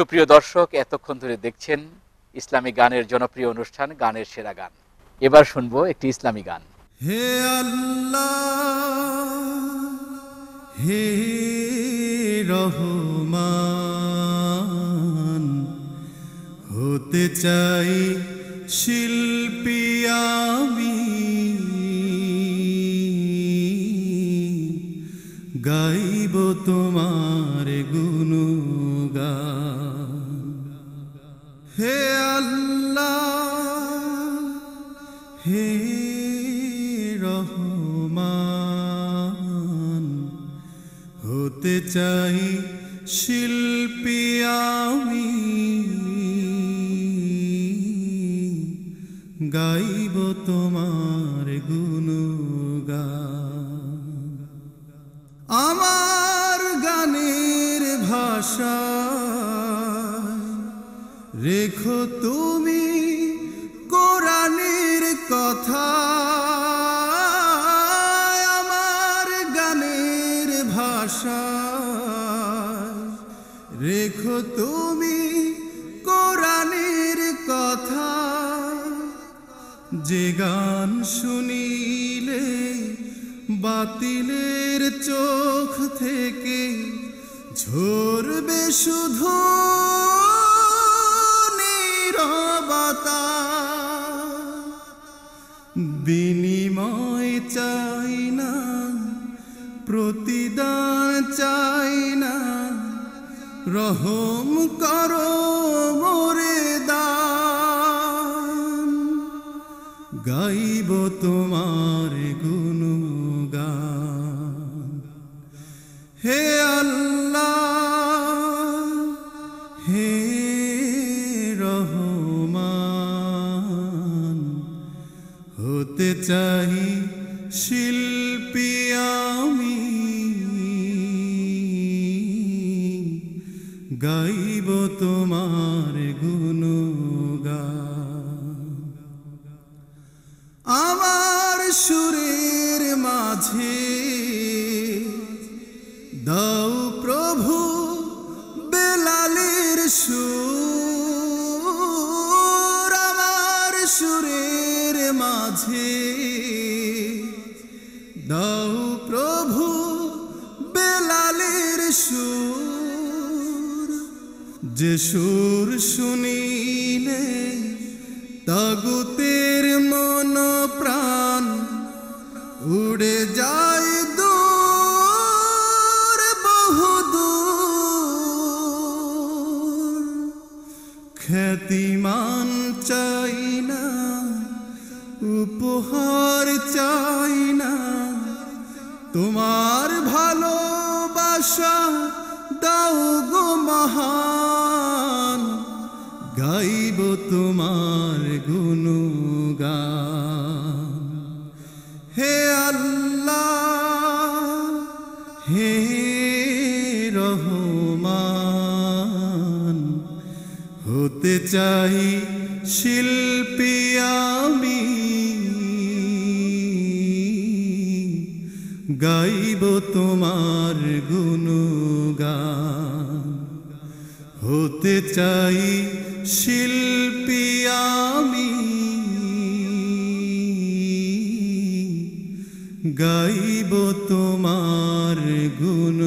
সুপ্রিয় দর্শক, এতক্ষণ ধরে দেখছেন ইসলামী গানের জনপ্রিয় অনুষ্ঠান, গানের সেরা গান। এবার শুনব একটি ইসলামী গান। হে আল্লাহ, হে রহমান, হতে চাই শিল্পী আমি। গাইব হে আল্লাহ হে রহমান হতে চাই শিল্পী আমি। গাইব তোমার গুণগান। রেখো তুমি কোরআনের কথা। আমার গানের ভাষা। রেখো তুমি কোরআনের কথা। যে গান শুনিলে বাতিলের চোখ থেকে ঝরবে শুধু নীরবতা বিনিময় চাই না, প্রতিদান চাই না। রহম করো মোরে দান। গাইব তোমার গুণগান। হে আল্লাহ, হে চাই শিল্পী আমি। গাইব তোমার গুণগান। আমার সুরের মাঝে দাও প্রভু বেলালের সুর। মাঝে দাও প্রভু বেলালের সুর। যে সুর শুনিলে তাগুতের মন প্রাণ উড়ে যায় দূর বহুদূর খ্যাতিমান চাই না উপহার চাই না। তোমার ভালোবাসা দাও গো মহান। গাইব তোমার গুণগান। হে আল্লাহ, হে রহমান, হতে চাই শিল্পী আমি গাইব তোমার গুণগান। হতে চাই শিল্পী আমি। গাইব তোমার গুণ